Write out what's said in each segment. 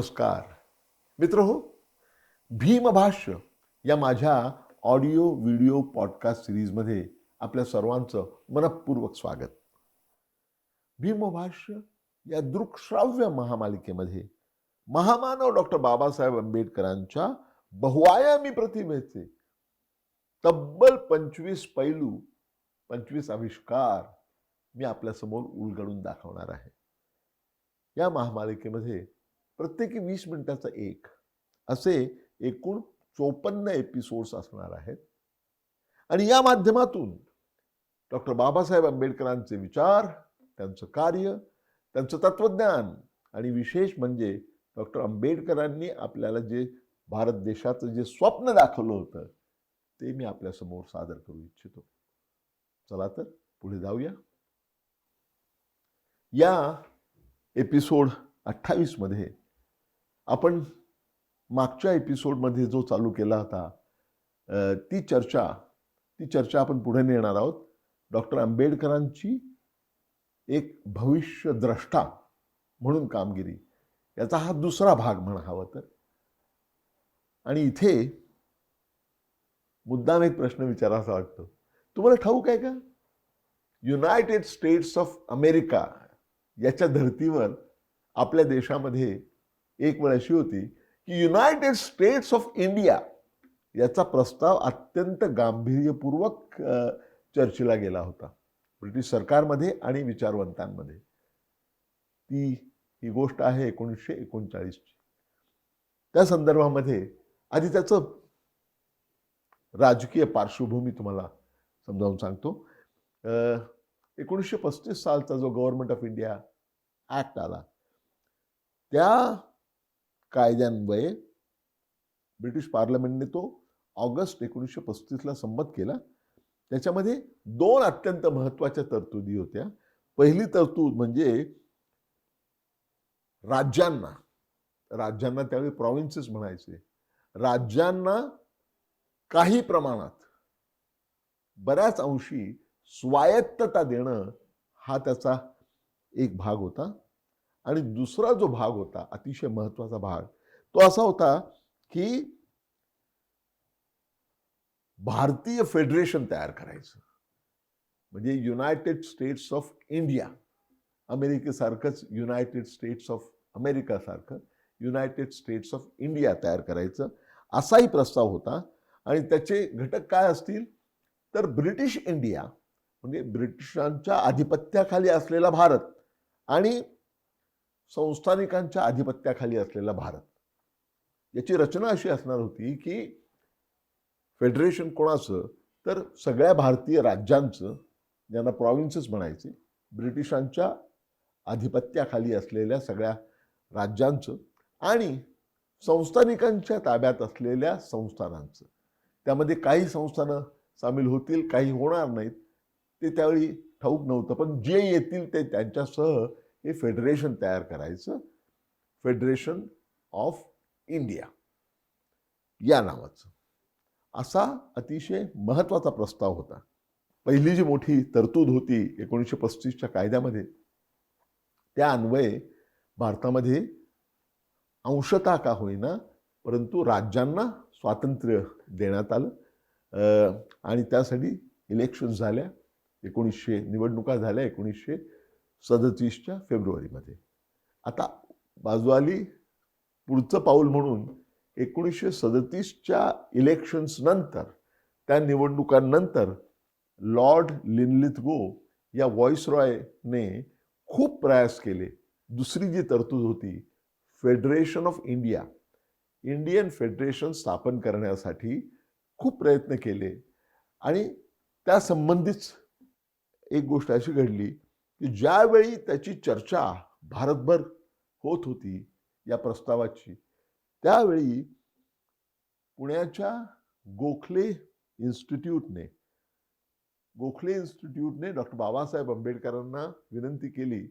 नमस्कार. मित्र हो भीमभाष्य या माझ्या ऑडिओ व्हिडिओ पॉडकास्ट सिरीजमध्ये आपल्या सर्वांचं मनपूर्वक स्वागत. भीमभाष्य या दृकश्राव्य महामालिकेमध्ये महामानव डॉक्टर बाबासाहेब आंबेडकरांच्या बहुआयामी प्रतिमेचे तब्बल पंचवीस पैलू पंचवीस आविष्कार मी आपल्यासमोर उलगडून दाखवणार आहे. या महामालिकेमध्ये प्रत्येकी वीस मिनिटाचा एक. असे एकूण चोपन्न एपिसोड्स असणार आहेत. आणि या माध्यमातून डॉक्टर बाबासाहेब आंबेडकरांचे विचार त्यांचं कार्य त्यांचं तत्वज्ञान आणि विशेष म्हणजे डॉक्टर आंबेडकरांनी आपल्याला जे भारत देशाचं जे स्वप्न दाखवलं होतं ते मी आपल्यासमोर सादर करू इच्छितो. चला तर पुढे जाऊया. या एपिसोड अठ्ठावीसमध्ये आपण मागच्या एपिसोडमध्ये जो चालू केला होता ती चर्चा ती चर्चा आपण पुढे नेणार आहोत. डॉक्टर आंबेडकरांची एक भविष्यद्रष्टा म्हणून कामगिरी याचा हा दुसरा भाग म्हणावा तर. आणि इथे मुद्दाम एक प्रश्न विचारायचा वाटतो. तुम्हाला ठाऊक आहे का? युनायटेड स्टेट्स ऑफ अमेरिका याच्या धर्तीवर आपल्या देशामध्ये एक वेळ अशी होती की युनायटेड स्टेट्स ऑफ इंडिया याचा प्रस्ताव अत्यंत गांभीर्यपूर्वक चर्चेला गेला होता. ब्रिटिश सरकारमध्ये आणि विचारवंतांमध्ये. ती ही गोष्ट आहे एकोणीसशे एकोणचाळीसची. त्या संदर्भामध्ये आधी त्याचं राजकीय पार्श्वभूमी तुम्हाला समजावून सांगतो. एकोणीसशे पस्तीस सालचा जो गव्हर्नमेंट ऑफ इंडिया ॲक्ट आला त्या कायद्यान्वये ब्रिटिश पार्लमेंटने तो ऑगस्ट एकोणीसशे पस्तीसला संमत केला. त्याच्यामध्ये दोन अत्यंत महत्त्वाच्या तरतुदी होत्या. पहिली तरतूद म्हणजे राज्यांना. राज्यांना त्यावेळी प्रॉव्हिन्सेस म्हणायचे. राज्यांना काही प्रमाणात बऱ्याच अंशी स्वायत्तता देणं हा त्याचा एक भाग होता. आणि दुसरा जो भाग होता अतिशय महत्त्वाचा भाग तो असा होता की भारतीय फेडरेशन तयार करायचं. म्हणजे युनायटेड स्टेट्स ऑफ इंडिया अमेरिकेसारखंच युनायटेड स्टेट्स ऑफ अमेरिकासारखं युनायटेड स्टेट्स ऑफ इंडिया तयार करायचं असाही प्रस्ताव होता. आणि त्याचे घटक काय असतील? तर ब्रिटिश इंडिया म्हणजे ब्रिटिशांच्या आधिपत्याखाली असलेला भारत आणि संस्थानिकांच्या आधिपत्याखाली असलेला भारत. याची रचना अशी असणार होती की फेडरेशन कोणाचं? तर सगळ्या भारतीय राज्यांचं ज्यांना प्रॉव्हिन्सेस म्हणायचे ब्रिटिशांच्या आधिपत्याखाली असलेल्या सगळ्या राज्यांचं आणि संस्थानिकांच्या ताब्यात असलेल्या संस्थानांचं. त्यामध्ये काही संस्थानं सामील होतील काही होणार नाहीत. ते त्यावेळी ठाऊक नव्हतं पण जे येतील ते त्यांच्यासह हे फेडरेशन तयार करायचं. Federation of India. या नावाचं. असा अतिशय महत्त्वाचा प्रस्ताव होता. पहिली जी मोठी तरतूद होती एकोणीसशे पस्तीसच्या कायद्यामध्ये त्या अन्वये भारतामध्ये अंशता का होईना परंतु राज्यांना स्वातंत्र्य देण्यात आलं. आणि त्यासाठी इलेक्शन झाल्या. एकोणीसशे निवडणुका झाल्या. एकोणीसशे सदतीसच्या फेब्रुवारीमध्ये. आता बाजू आली पुढचं पाऊल म्हणून एकोणीसशे सदतीसच्या इलेक्शन्स नंतर त्या निवडणुकांनंतर लॉर्ड लिनलिथ गो या व्हॉइस रॉयने खूप प्रयास केले. दुसरी जी तरतूद होती federation of India. Indian federation स्थापन करण्यासाठी खूप प्रयत्न केले. आणि त्या संबंधीच एक गोष्ट अशी घडली की ज्यावेळी त्याची चर्चा भारतभर होत होती या प्रस्तावाची त्यावेळी पुण्याच्या गोखले इन्स्टिट्यूटने गोखले इन्स्टिट्यूटने डॉक्टर बाबासाहेब आंबेडकरांना विनंती केली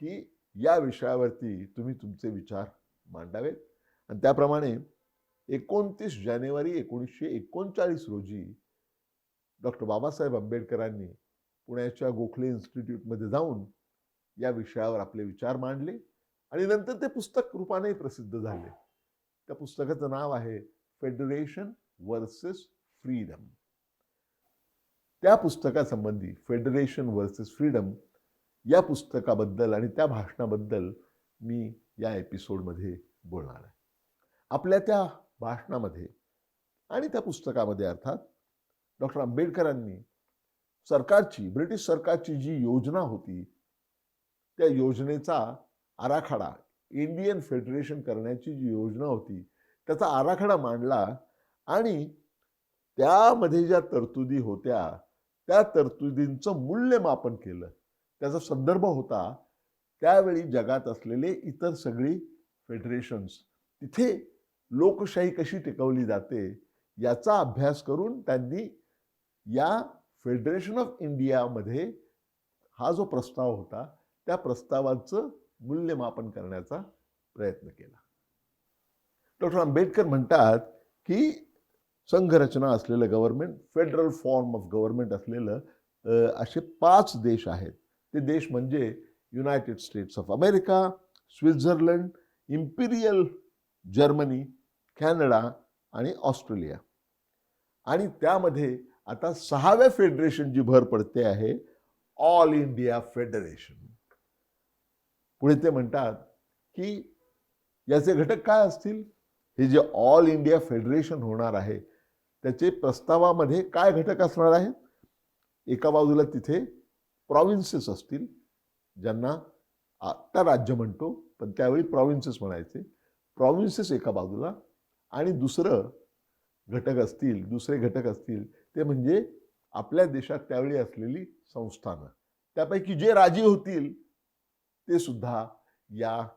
की या विषयावरती तुम्ही तुमचे विचार मांडावेत. आणि त्याप्रमाणे एकोणतीस जानेवारी एकोणीसशे एकोणचाळीस रोजी डॉक्टर बाबासाहेब आंबेडकरांनी पुण्याच्या गोखले इन्स्टिट्यूटमध्ये जाऊन या विषयावर आपले विचार मांडले आणि नंतर ते पुस्तक रूपाने प्रसिद्ध झाले. त्या पुस्तकाचं नाव आहे फेडरेशन वर्सेस फ्रीडम त्या पुस्तकासंबंधी फेडरेशन वर्सेस फ्रीडम या पुस्तकाबद्दल आणि त्या भाषणाबद्दल मी या एपिसोडमध्ये बोलणार आहे. आपल्या त्या भाषणामध्ये आणि त्या पुस्तकामध्ये अर्थात डॉक्टर आंबेडकरांनी सरकारची ब्रिटिश सरकारची जी योजना होती त्या योजनेचा आराखडा इंडियन फेडरेशन करण्याची जी योजना होती त्याचा आराखडा मांडला आणि त्यामध्ये ज्या तरतुदी होत्या त्या तरतुदींचं मूल्यमापन केलं. त्याचा संदर्भ होता त्यावेळी जगात असलेले इतर सगळी फेडरेशन्स तिथे लोकशाही कशी टिकवली जाते याचा अभ्यास करून त्यांनी या फेडरेशन ऑफ इंडियामध्ये हा जो प्रस्ताव होता त्या प्रस्तावाचं मूल्यमापन करण्याचा प्रयत्न केला. डॉक्टर आंबेडकर म्हणतात की संघरचना असलेलं government federal form of government असलेलं असे पाच देश आहेत. ते देश म्हणजे united states of America Switzerland imperial Germany Canada आणि ऑस्ट्रेलिया आणि त्यामध्ये आता सहाव्या फेडरेशनची भर पडते आहे ऑल इंडिया फेडरेशन पुढे ते म्हणतात की याचे घटक काय असतील? हे जे ऑल इंडिया फेडरेशन होणार आहे त्याचे प्रस्तावामध्ये काय घटक असणार आहेत? एका बाजूला तिथे प्रॉव्हिन्सेस असतील ज्यांना आत्ता राज्य म्हणतो पण त्यावेळी प्रॉव्हिन्सेस म्हणायचे. प्रॉव्हिन्सेस एका बाजूला आणि दुसरं घटक असतील दुसरे घटक असतील ते म्हणजे आपल्या देशात त्यावेळी असलेली संस्थानं. त्यापैकी जे राजी होतील ते सुद्धा या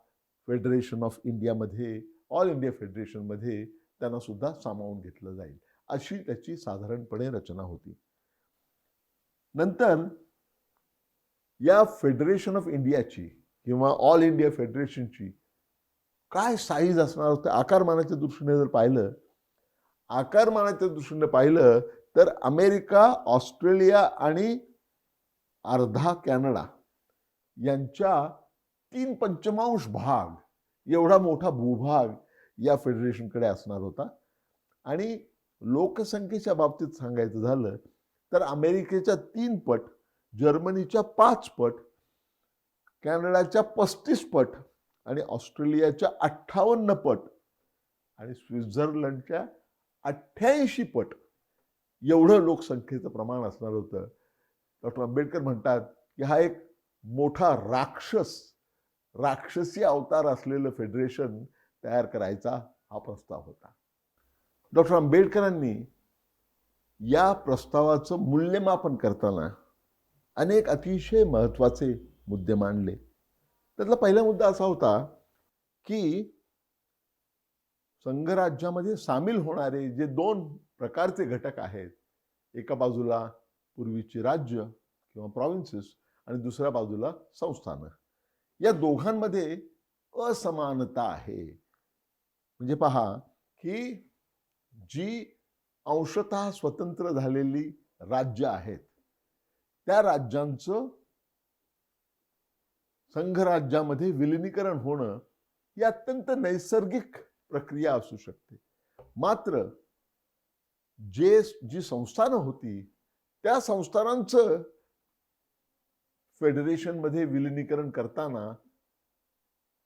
फेडरेशन ऑफ इंडियामध्ये ऑल इंडिया फेडरेशनमध्ये त्यांना सुद्धा सामावून घेतलं जाईल. अशी त्याची साधारणपणे रचना होती. नंतर या फेडरेशन ऑफ इंडियाची किंवा ऑल इंडिया फेडरेशनची काय साईज असणार होतं? आकारमानाच्या दृष्टीने जर पाहिलं आकारमानाच्या दृष्टीने पाहिलं तर अमेरिका ऑस्ट्रेलिया आणि अर्धा कॅनडा यांच्या तीन पंचमांश भाग एवढा मोठा भूभाग या फेडरेशनकडे असणार होता. आणि लोकसंख्येच्या बाबतीत सांगायचं झालं तर अमेरिकेच्या तीन पट जर्मनीच्या पाच पट कॅनडाच्या पस्तीस पट आणि ऑस्ट्रेलियाच्या अठ्ठावन्न पट आणि स्वित्झर्लंडच्या अठ्ठ्याऐंशी पट एवढं लोकसंख्येचं प्रमाण असणार होतं. डॉक्टर आंबेडकर म्हणतात की हा एक मोठा राक्षस राक्षसी अवतार असलेलं फेडरेशन तयार करायचा हा प्रस्ताव होता. डॉक्टर आंबेडकरांनी या प्रस्तावाचं मूल्यमापन करताना अनेक अतिशय महत्त्वाचे मुद्दे मांडले. त्यातला पहिला मुद्दा असा होता की संघराज्यामध्ये सामील होणारे जे दोन प्रकारचे घटक आहेत. एका बाजूला पूर्वीची राज्य किंवा प्रॉव्हिन्सेस आणि दुसऱ्या बाजूला संस्थानं. या दोघांमध्ये असमानता आहे. म्हणजे पहा की जी अंशतः स्वतंत्र झालेली राज्य आहेत त्या राज्यांचं संघराज्यामध्ये विलिनीकरण होणं ही अत्यंत नैसर्गिक प्रक्रिया असू शकते. मात्र जे जी संस्थानं होती त्या संस्थानांचं फेडरेशनमध्ये विलिनीकरण करताना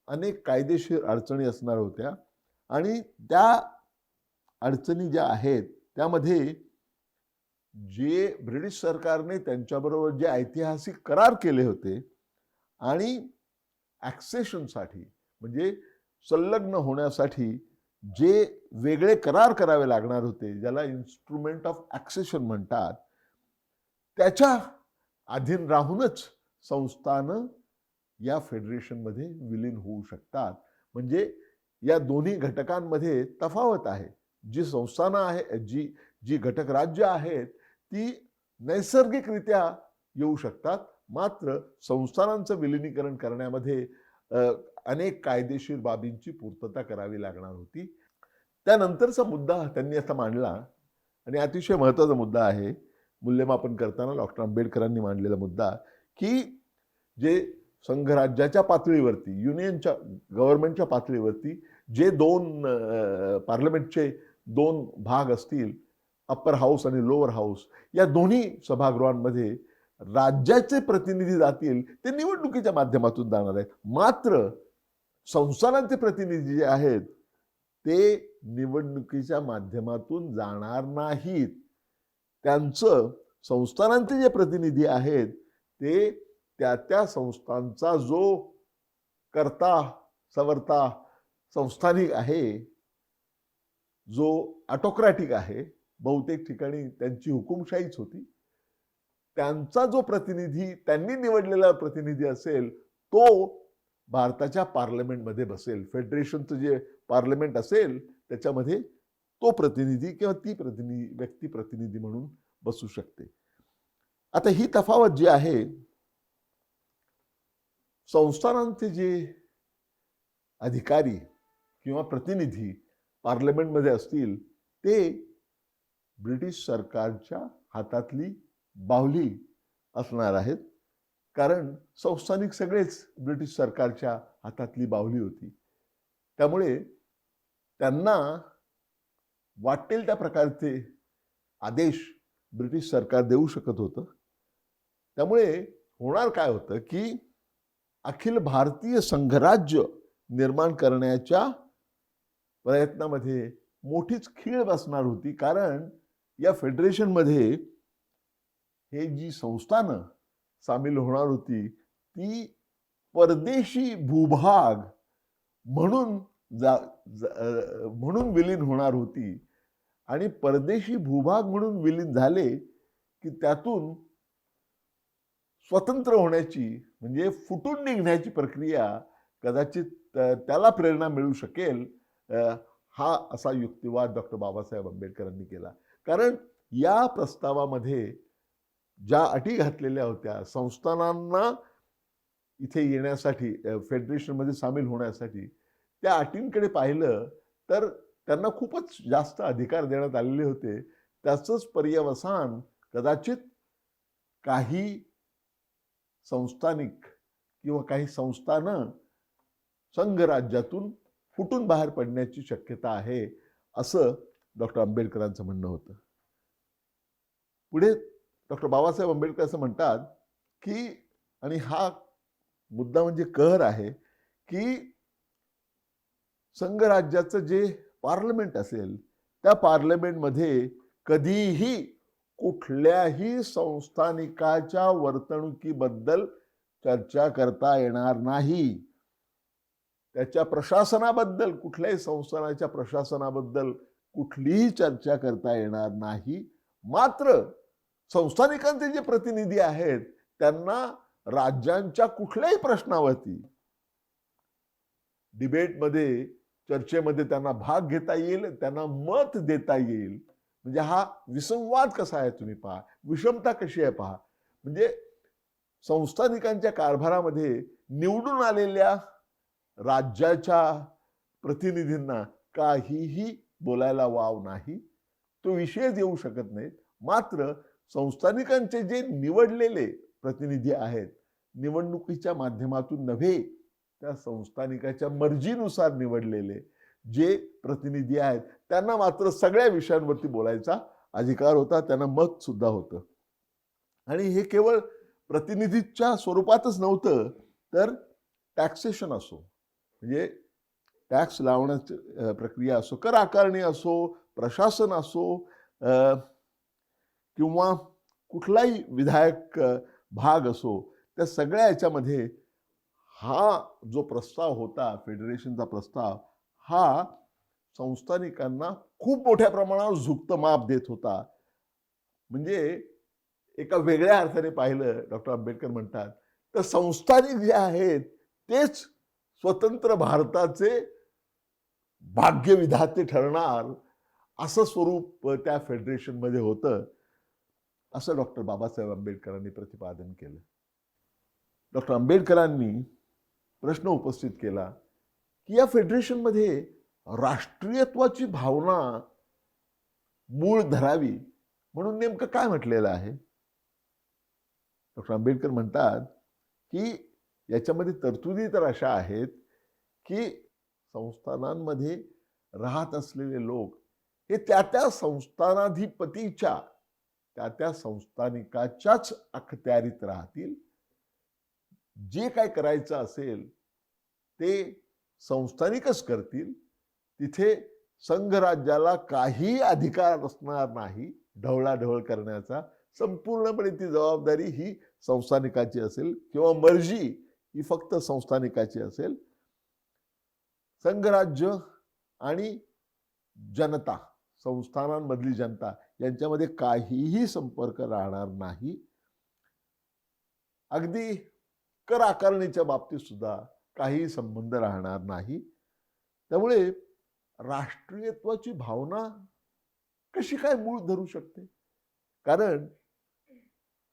अनेक कायदेशीर अडचणी असणार होत्या. आणि त्या अडचणी ज्या आहेत त्यामध्ये जे ब्रिटिश सरकारने त्यांच्याबरोबर जे ऐतिहासिक करार केले होते आणि ॲक्सेशनसाठी म्हणजे संलग्न होण्यासाठी जे वेगळे करार करावे लागणार होते ज्याला इन्स्ट्रुमेंट ऑफ ॲक्सेशन म्हणतात त्याच्या अधीन राहूनच संस्थानं या फेडरेशनमध्ये विलीन होऊ शकतात. म्हणजे या दोन्ही घटकांमध्ये तफावत आहे. जी संस्थानं आहे जी जी घटक राज्य आहेत ती नैसर्गिकरित्या येऊ शकतात. मात्र संस्थानांचं विलिनीकरण करण्यामध्ये अनेक कायदेशीर बाबींची पूर्तता करावी लागणार होती. त्यानंतरचा मुद्दा त्यांनी असा मांडला आणि अतिशय महत्त्वाचा मुद्दा आहे. मूल्यमापन करताना डॉक्टर आंबेडकरांनी मांडलेला मुद्दा की जे संघराज्याच्या पातळीवरती युनियनच्या गव्हर्नमेंटच्या पातळीवरती जे दोन पार्लमेंटचे दोन भाग असतील अप्पर हाऊस आणि लोअर हाऊस या दोन्ही सभागृहांमध्ये राज्याचे प्रतिनिधी जातील ते निवडणुकीच्या माध्यमातून जाणार आहेत. मात्र संस्थानांचे प्रतिनिधी जे आहेत ते निवडणुकीच्या माध्यमातून जाणार नाहीत. त्यांचं संस्थानांचे जे प्रतिनिधी आहेत ते त्या त्या संस्थांचा जो करता सवर्ता संस्थानिक आहे जो ऑटोक्रॅटिक आहे बहुतेक ठिकाणी त्यांची हुकुमशाहीच होती. त्यांचा जो प्रतिनिधी त्यांनी निवडलेला प्रतिनिधी असेल तो भारताच्या पार्लमेंटमध्ये बसेल फेडरेशनचं जे पार्लमेंट असेल त्याच्यामध्ये तो प्रतिनिधी किंवा ती प्रतिनिधी व्यक्ती प्रतिनिधी म्हणून बसू शकते. आता ही तफावत जी आहे संस्थानांचे जे अधिकारी किंवा प्रतिनिधी पार्लमेंटमध्ये असतील ते ब्रिटिश सरकारच्या हातातली बाहुली असणार आहेत. कारण संस्थानिक सगळेच ब्रिटिश सरकारच्या हातातली बावली होती. त्यामुळे त्यांना वाटेल त्या प्रकारचे आदेश ब्रिटिश सरकार देऊ शकत होतं. त्यामुळे होणार काय होतं की अखिल भारतीय संघराज्य निर्माण करण्याच्या प्रयत्नामध्ये मोठीच खीळ बसणार होती. कारण या फेडरेशनमध्ये हे जी संस्थानं सामील होणार होती ती परदेशी भूभाग म्हणून जा जा- म्हणून विलीन होणार होती. आणि परदेशी भूभाग म्हणून विलीन झाले की त्यातून स्वतंत्र होण्याची म्हणजे फुटून निघण्याची प्रक्रिया कदाचित त्याला प्रेरणा मिळू शकेल हा असा युक्तिवाद डॉक्टर बाबासाहेब आंबेडकरांनी केला. कारण या प्रस्तावामध्ये ज्या अटी घातलेल्या होत्या संस्थानांना इथे येण्यासाठी फेडरेशनमध्ये सामील होण्यासाठी त्या अटींकडे पाहिलं तर त्यांना खूपच जास्त अधिकार देण्यात आलेले होते. त्याचंच पर्यवसान कदाचित काही संस्थानिक किंवा काही संस्थानं संघराज्यातून फुटून बाहेर पडण्याची शक्यता आहे असं डॉक्टर आंबेडकरांचं म्हणणं होतं. पुढे डॉक्टर बाबासाहेब आंबेडकर असं म्हणतात की आणि हा मुद्दा म्हणजे कहर आहे की संघराज्याचं जे पार्लमेंट असेल त्या पार्लमेंटमध्ये कधीही कुठल्याही संस्थानिकाच्या वर्तणुकीबद्दल चर्चा करता येणार नाही. त्याच्या प्रशासनाबद्दल कुठल्याही संस्थानाच्या प्रशासनाबद्दल कुठलीही चर्चा करता येणार नाही. मात्र संस्थानिकांचे जे प्रतिनिधी आहेत त्यांना राज्यांच्या कुठल्याही प्रश्नावरती डिबेटमध्ये चर्चेमध्ये त्यांना भाग घेता येईल त्यांना मत देता येईल. म्हणजे हा विसंवाद कसा आहे तुम्ही पहा. विषमता कशी आहे पहा. म्हणजे संस्थानिकांच्या कारभारामध्ये निवडून आलेल्या राज्याच्या प्रतिनिधींना काहीही बोलायला वाव नाही. तो विषयच येऊ शकत नाहीत. मात्र संस्थानिकांचे जे निवडलेले प्रतिनिधी आहेत निवडणुकीच्या माध्यमातून नव्हे त्या संस्थानिकाच्या मर्जीनुसार निवडलेले जे प्रतिनिधी आहेत त्यांना मात्र सगळ्या विषयांवरती बोलायचा अधिकार होता त्यांना मत सुद्धा होतं. आणि हे केवळ प्रतिनिधीच्या स्वरूपातच नव्हतं तर टॅक्सेशन असो म्हणजे टॅक्स लावण्याची प्रक्रिया असो कर आकारणी असो प्रशासन असो किंवा कुठलाही विधायक भाग असो त्या सगळ्या याच्यामध्ये हा जो प्रस्ताव होता फेडरेशनचा प्रस्ताव हा संस्थानिकांना खूप मोठ्या प्रमाणावर झुकतं माप देत होता. म्हणजे एका वेगळ्या अर्थाने पाहिलं डॉक्टर आंबेडकर म्हणतात तर संस्थानिक जे आहेत तेच स्वतंत्र भारताचे भाग्यविधाते ठरणार असं स्वरूप त्या फेडरेशनमध्ये होतं. असं डॉक्टर बाबासाहेब आंबेडकरांनी प्रतिपादन केलं. डॉक्टर आंबेडकरांनी प्रश्न उपस्थित केला की या फेडरेशनमध्ये राष्ट्रीयत्वाची भावना मूळ धरावी म्हणून नेमकं काय म्हटलेलं आहे? डॉक्टर आंबेडकर म्हणतात की याच्यामध्ये तरतुदी तर अशा आहेत की संस्थानांमध्ये राहत असलेले लोक हे त्या त्या संस्थानाधिपतीच्या त्या त्या संस्थानिकाच्याच अखत्यारीत राहतील. जे काय करायचं असेल ते संस्थानिकच करतील. तिथे संघराज्याला काही अधिकार असणार नाही ढवळाढवळ करण्याचा. संपूर्णपणे ती जबाबदारी ही संस्थानिकाची असेल किंवा मर्जी ही फक्त संस्थानिकाची असेल. संघराज्य आणि जनता संस्थानांमधली जनता यांच्यामध्ये काहीही संपर्क राहणार नाही. अगदी कर आकारणीच्या बाबतीत सुद्धा काही संबंध राहणार नाही. त्यामुळे राष्ट्रीयत्वाची भावना कशी काय मूळ धरू शकते? कारण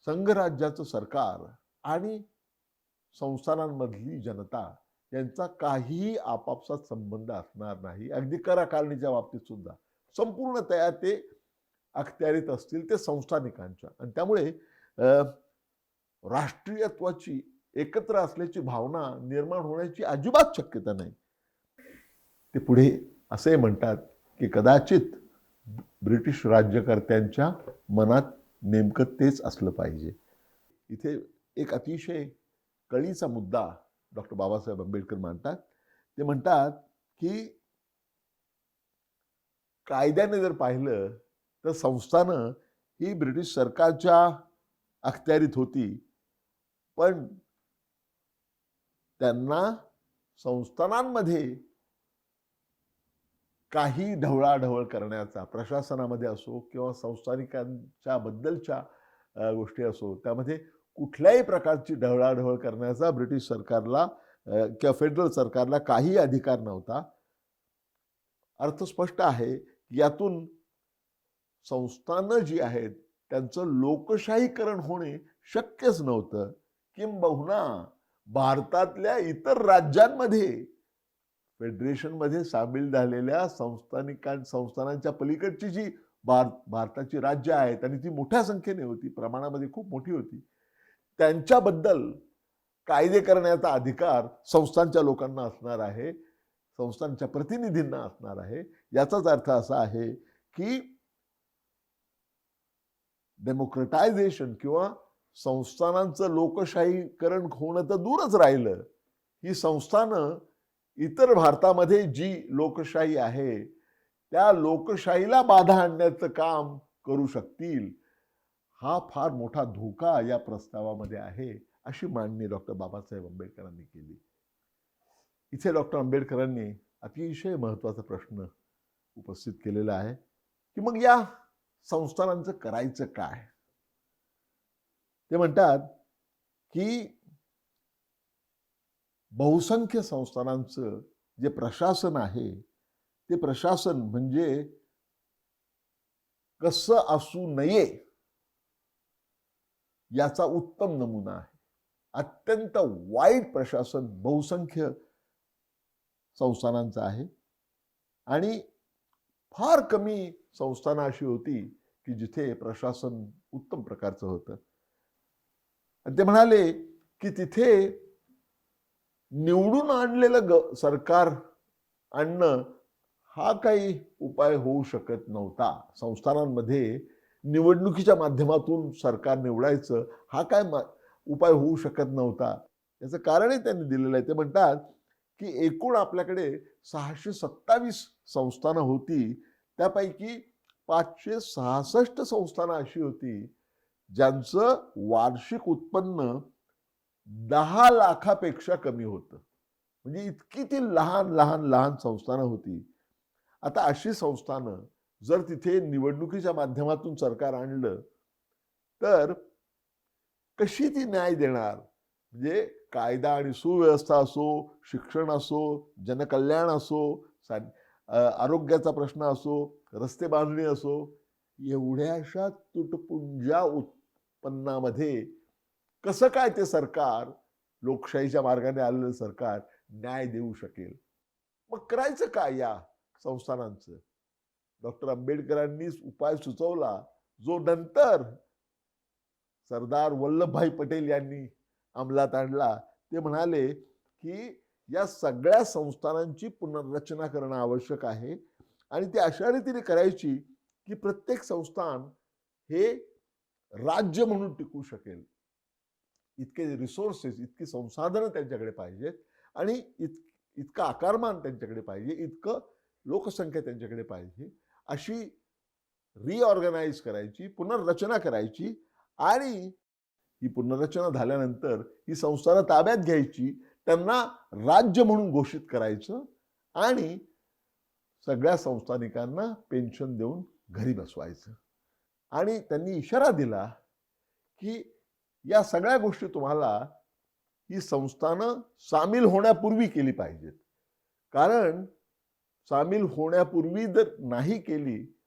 संघराज्याचं सरकार आणि संस्थानांमधली जनता यांचा काहीही आपापसात संबंध असणार नाही. अगदी कर आकारणीच्या बाबतीत सुद्धा. संपूर्णतया ते अखत्यारीत असतील ते संस्थानिकांच्या. आणि त्यामुळे अं, राष्ट्रीयत्वाची एकत्र असल्याची भावना निर्माण होण्याची अजिबात शक्यता नाही. ते पुढे असे म्हणतात की कदाचित ब्रिटिश राज्यकर्त्यांच्या मनात नेमकं तेच असलं पाहिजे. इथे एक अतिशय कळीचा मुद्दा डॉक्टर बाबासाहेब आंबेडकर मांडतात. ते म्हणतात की कायद्याने जर पाहिलं तर संस्थानं ही ब्रिटिश सरकारच्या अखत्यारीत होती. पण त्यांना संस्थानांमध्ये काही ढवळाढवळ करण्याचा प्रशासनामध्ये असो किंवा संस्थानिकांच्या बद्दलच्या गोष्टी असो त्यामध्ये कुठल्याही प्रकारची ढवळाढवळ करण्याचा ब्रिटिश सरकारला किंवा फेडरल सरकारला काही अधिकार नव्हता. अर्थ स्पष्ट आहे की यातून संस्थानं जी आहेत त्यांचं लोकशाहीकरण होणे शक्यच नव्हतं. किंबहुना भारतातल्या इतर राज्यांमध्ये फेडरेशनमध्ये सामील झालेल्या संस्थानिकां संस्थानांच्या पलीकडची जी भारत भारताची राज्य आहेत आणि ती मोठ्या संख्येने होती प्रमाणामध्ये खूप मोठी होती त्यांच्याबद्दल कायदे करण्याचा अधिकार संस्थांच्या लोकांना असणार आहे संस्थांच्या प्रतिनिधींना असणार आहे. याचाच अर्थ असा आहे की डेमोक्रेटायझेशन किंवा संस्थानांचं लोकशाहीकरण होणं तर दूरच राहिलं. ही संस्थानं इतर भारतामध्ये जी लोकशाही आहे त्या लोकशाहीला बाधा आणण्याचं काम करू शकतील. हा फार मोठा धोका या प्रस्तावामध्ये आहे अशी मांडणी डॉक्टर बाबासाहेब आंबेडकरांनी केली. इथे डॉक्टर आंबेडकरांनी अतिशय महत्त्वाचा प्रश्न उपस्थित केलेला आहे की मग या संस्थानांचं करायचं काय? ते म्हणतात की बहुसंख्य संस्थानांचं जे प्रशासन आहे ते प्रशासन म्हणजे कसं असू नये याचा उत्तम नमुना आहे. अत्यंत वाईट प्रशासन बहुसंख्य संस्थानांचं आहे आणि फार कमी संस्थानं अशी होती की जिथे प्रशासन उत्तम प्रकारचं होतं. आणि ते म्हणाले की तिथे निवडून आणलेलं ग सरकार आणणं हा काही उपाय होऊ शकत नव्हता. संस्थानांमध्ये निवडणुकीच्या माध्यमातून सरकार निवडायचं हा काय मा- उपाय होऊ शकत नव्हता. याचं कारणही त्यांनी दिलेलं आहे. ते म्हणतात की एकूण आपल्याकडे सहाशे सत्तावीस संस्थानं होती. त्यापैकी पाचशे सहासष्ट संस्थानं अशी होती. ज्यांचं वार्षिक उत्पन्न दहा लाखापेक्षा कमी होतं. म्हणजे इतकी ती लहान लहान लहान संस्थानं होती. आता अशी संस्थानं जर तिथे निवडणुकीच्या माध्यमातून सरकार आणलं तर कशी ती न्याय देणार? म्हणजे कायदा आणि सुव्यवस्था असो शिक्षण असो जनकल्याण असो सा आरोग्याचा प्रश्न असो रस्ते बांधणी असो एवढ्याशा तुटपुंजा उत्पन्नामध्ये कसं काय ते सरकार लोकशाहीच्या मार्गाने आलेलं सरकार न्याय देऊ शकेल? मग करायचं काय या संस्थानांचं? डॉक्टर आंबेडकरांनीच उपाय सुचवला जो नंतर सरदार वल्लभभाई पटेल यांनी अंमलात आणला. ते म्हणाले की या सगळ्या संस्थानांची पुनर्रचना करणं आवश्यक आहे. आणि ती अशा रीतीने करायची की प्रत्येक संस्थान हे राज्य म्हणून टिकू शकेल. इतके रिसोर्सेस इतकी संसाधनं त्यांच्याकडे पाहिजेत आणि इत इतकं आकारमान त्यांच्याकडे पाहिजे इतकं लोकसंख्या त्यांच्याकडे पाहिजे अशी रिऑर्गनाइज करायची पुनर्रचना करायची आणि ही पुनर्रचना झाल्यानंतर ही संस्थानं ताब्यात घ्यायची त्यांना राज्य म्हणून घोषित करायचं आणि सगळ्या संस्थानिकांना पेन्शन देऊन घरी बसवायचं. आणि त्यांनी इशारा दिला की या सगळ्या गोष्टी तुम्हाला ही संस्थानं सामील होण्यापूर्वी केली पाहिजेत. कारण सामील होण्यापूर्वी जर नाही केली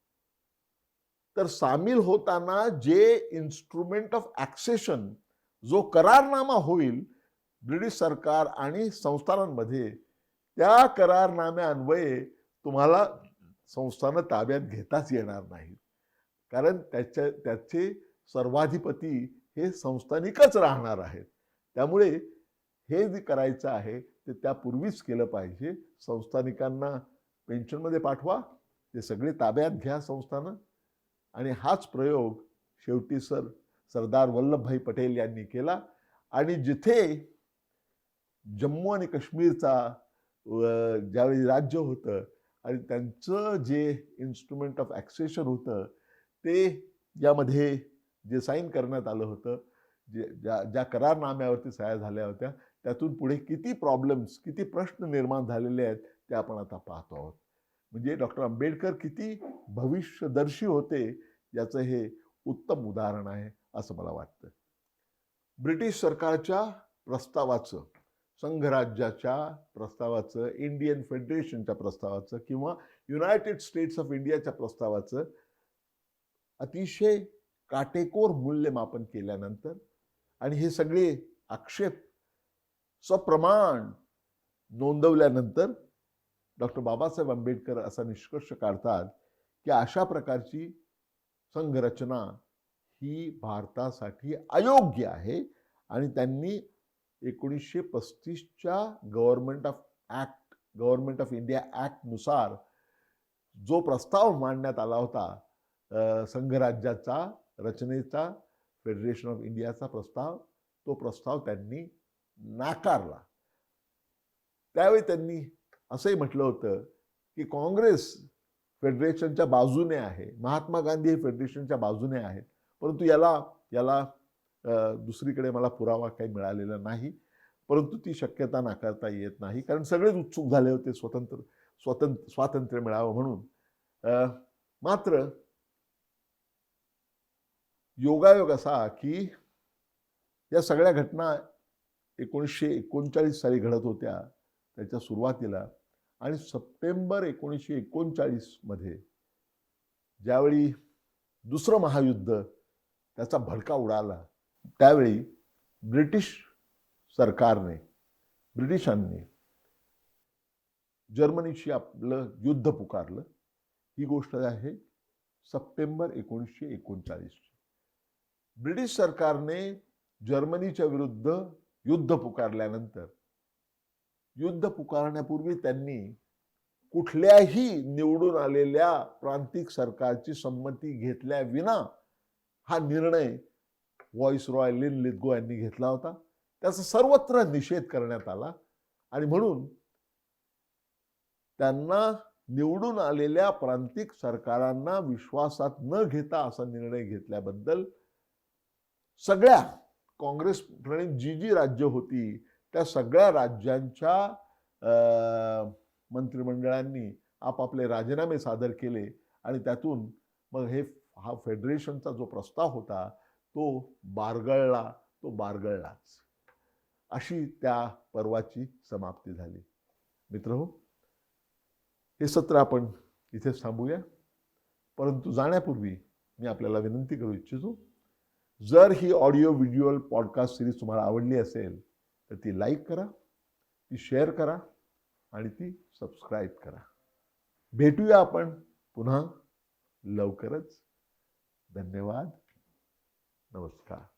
तर सामील होताना जे इन्स्ट्रुमेंट ऑफ ॲक्सेशन जो करारनामा होईल ब्रिटिश सरकार आणि संस्थानांमध्ये त्या करारनाम्यान्वये तुम्हाला संस्थानं ताब्यात घेताच येणार नाही कारण त्याच्या त्याचे सर्वाधिपती हे संस्थानिकच राहणार आहेत. त्यामुळे हे जे करायचं आहे ते त्यापूर्वीच केलं पाहिजे. संस्थानिकांना पेन्शनमध्ये पाठवा. ते सगळे ताब्यात घ्या संस्थानं. आणि हाच प्रयोग शेवटी सर सरदार वल्लभभाई पटेल यांनी केला. आणि जिथे जम्मू आणि काश्मीरचा ज्यावेळी राज्य होतं आणि त्यांचं जे इन्स्ट्रुमेंट ऑफ ॲक्सेशन होतं ते यामध्ये जे साईन करण्यात आलं होतं जे ज्या ज्या करारनाम्यावरती सह्या झाल्या होत्या त्यातून पुढे किती प्रॉब्लेम्स किती प्रश्न निर्माण झालेले आहेत ते आपण आता पाहतो आहोत. म्हणजे डॉक्टर आंबेडकर किती भविष्यदर्शी होते याचं हे उत्तम उदाहरण आहे असं मला वाटतं. ब्रिटिश सरकारच्या प्रस्तावाचं संघराज्याच्या प्रस्तावाचं इंडियन फेडरेशनच्या प्रस्तावाचं किंवा युनायटेड स्टेट्स ऑफ इंडियाच्या प्रस्तावाचं अतिशय काटेकोर मूल्यमापन केल्यानंतर आणि हे सगळे आक्षेप सप्रमाण नोंदवल्यानंतर डॉक्टर बाबासाहेब आंबेडकर असा निष्कर्ष काढतात की अशा प्रकारची संघरचना ही भारतासाठी अयोग्य आहे. आणि त्यांनी एकोणीसशे पस्तीसच्या government of act government of India ॲक्टनुसार जो प्रस्ताव मांडण्यात आला होता संघराज्याचा रचनेचा फेडरेशन ऑफ इंडियाचा प्रस्ताव तो प्रस्ताव त्यांनी नाकारला. त्यावेळी त्यांनी असंही म्हटलं होतं की काँग्रेस फेडरेशनच्या बाजूने आहे. महात्मा गांधी हे फेडरेशनच्या बाजूने आहेत. परंतु याला याला दुसरीकडे मला पुरावा काही मिळालेला नाही. परंतु ती शक्यता नाकारता येत नाही. कारण सगळेच उत्सुक झाले होते स्वतंत्र स्वतंत्र स्वातंत्र्य मिळावं म्हणून. मात्र योगायोग असा की या सगळ्या घटना एकोणीसशे एकोणचाळीस साली घडत होत्या. त्याच्या सुरुवातीला आणि सप्टेंबर एकोणीसशे एकोणचाळीसमध्ये ज्यावेळी दुसरं महायुद्ध त्याचा भडका उडाला त्यावेळी ब्रिटिश सरकारने ब्रिटिशांनी जर्मनीशी आपलं युद्ध पुकारलं. ही गोष्ट आहे सप्टेंबर एकोणीसशे एकोणचाळीसची ब्रिटिश सरकारने जर्मनीच्या विरुद्ध युद्ध पुकारल्यानंतर युद्ध पुकारण्यापूर्वी त्यांनी कुठल्याही निवडून आलेल्या प्रांतिक सरकारची संमती घेतल्याविना हा निर्णय व्हॉइस रॉय लिन लिथगो यांनी घेतला होता. त्याचा सर्वत्र निषेध करण्यात आला आणि म्हणून त्यांना निवडून आलेल्या प्रांतिक सरकारांना विश्वासात न घेता असा निर्णय घेतल्याबद्दल सगळ्या काँग्रेस प्रणित जी जी राज्य होती त्या सगळ्या राज्यांच्या मंत्रिमंडळांनी आपापले राजीनामे सादर केले आणि त्यातून मग हे हा फेडरेशनचा जो प्रस्ताव होता तो बारगळला तो बारगळलाच. अशी त्या पर्वाची समाप्ती झाली. मित्र हो हे सत्र आपण इथेच थांबूया. परंतु जाण्यापूर्वी मी आपल्याला विनंती करू इच्छितो जर ही ऑडिओ व्हिज्युअल पॉडकास्ट सिरीज तुम्हाला आवडली असेल तर ती लाईक करा ती शेअर करा आणि ती सबस्क्राईब करा. भेटूया आपण पुन्हा लवकरच. धन्यवाद. नमस्कार.